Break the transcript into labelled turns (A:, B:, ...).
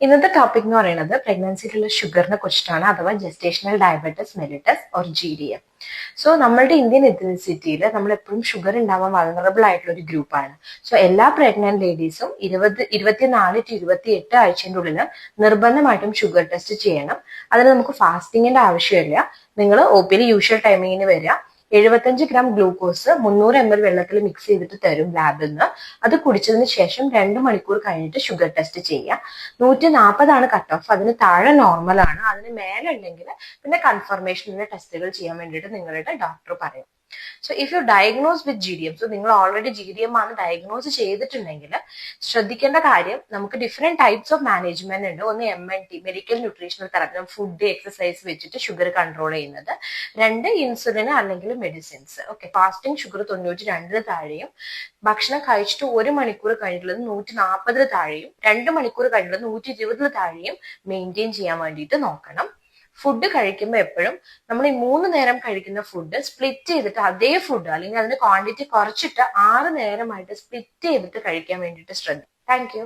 A: ഇന്നത്തെ ടോപ്പിക് എന്ന് പറയുന്നത് പ്രഗ്നൻസിയിലുള്ള ഷുഗറിനെ കുറിച്ചിട്ടാണ് അഥവാ gestational diabetes mellitus or G D M so നമ്മളുടെ ഇന്ത്യൻ എത്തിനിസിറ്റിയിൽ നമ്മൾ എപ്പോഴും ഷുഗർ ഉണ്ടാവാൻ വൾണറബിൾ ആയിട്ടുള്ള ഒരു ഗ്രൂപ്പാണ് സോ എല്ലാ പ്രഗ്നന്റ് ലേഡീസും ഇരുപത് ഇരുപത്തിനാല് ടു ഇരുപത്തി എട്ട് ആഴ്ചന്റെ ഉള്ളിൽ നിർബന്ധമായിട്ടും ഷുഗർ ടെസ്റ്റ് ചെയ്യണം. അതിന് നമുക്ക് ഫാസ്റ്റിങ്ങിന്റെ ആവശ്യമില്ല. നിങ്ങൾ ഒ പിയിൽ യൂഷ്വൽ ടൈമിങ്ങിന് വരിക. എഴുപത്തഞ്ച് ഗ്രാം ഗ്ലൂക്കോസ് മുന്നൂറ് എം എൽ വെള്ളത്തിൽ മിക്സ് ചെയ്തിട്ട് തരും ലാബിൽ നിന്ന് അത് കുടിച്ചതിന് ശേഷം രണ്ട് മണിക്കൂർ കഴിഞ്ഞിട്ട് ഷുഗർ ടെസ്റ്റ് ചെയ്യാം. നൂറ്റി നാൽപ്പതാണ് കട്ട് ഓഫ് അതിന് താഴെ നോർമൽ ആണ്. അതിന് മേലെ ഉണ്ടെങ്കിൽ പിന്നെ കൺഫർമേഷനിലെ ടെസ്റ്റുകൾ ചെയ്യാൻ വേണ്ടിയിട്ട് നിങ്ങളുടെ ഡോക്ടർ പറയും. So if you diagnose with G D M so നിങ്ങൾ ഓൾറെഡി ജി ഡി എം ആണ് ഡയഗ്നോസ് ചെയ്തിട്ടുണ്ടെങ്കിൽ ശ്രദ്ധിക്കേണ്ട കാര്യം നമുക്ക് ഡിഫറെന്റ് ടൈപ്സ് ഓഫ് മാനേജ്മെന്റ് ഉണ്ട്. ഒന്ന് M N T medical nutritional therapy food exercise വെച്ചിട്ട് ഷുഗർ കൺട്രോൾ ചെയ്യുന്നത്. രണ്ട് ഇൻസുലിൻ അല്ലെങ്കിൽ മെഡിസിൻസ് ഓക്കെ ഫാസ്റ്റിംഗ് ഷുഗർ തൊണ്ണൂറ്റി രണ്ടിന് താഴെയും ഭക്ഷണം കഴിച്ചിട്ട് ഒരു മണിക്കൂർ കഴിഞ്ഞിട്ടുള്ളത് നൂറ്റി നാൽപ്പതിന് താഴെയും രണ്ട് മണിക്കൂർ കഴിഞ്ഞിട്ടുള്ളത് നൂറ്റി ഇരുപതിന് താഴെയും മെയിന്റെയിൻ ചെയ്യാൻ വേണ്ടിയിട്ട് നോക്കണം. ഫുഡ് കഴിക്കുമ്പോൾ എപ്പോഴും നമ്മൾ ഈ മൂന്ന് നേരം കഴിക്കുന്ന ഫുഡ് സ്പ്ലിറ്റ് ചെയ്തിട്ട് അതേ ഫുഡ് അല്ലെങ്കിൽ അതിന്റെ ക്വാണ്ടിറ്റി കുറച്ചിട്ട് ആറ് നേരമായിട്ട് സ്പ്ലിറ്റ് ചെയ്തിട്ട് കഴിക്കാൻ വേണ്ടിയിട്ട് ശ്രദ്ധിക്കും താങ്ക്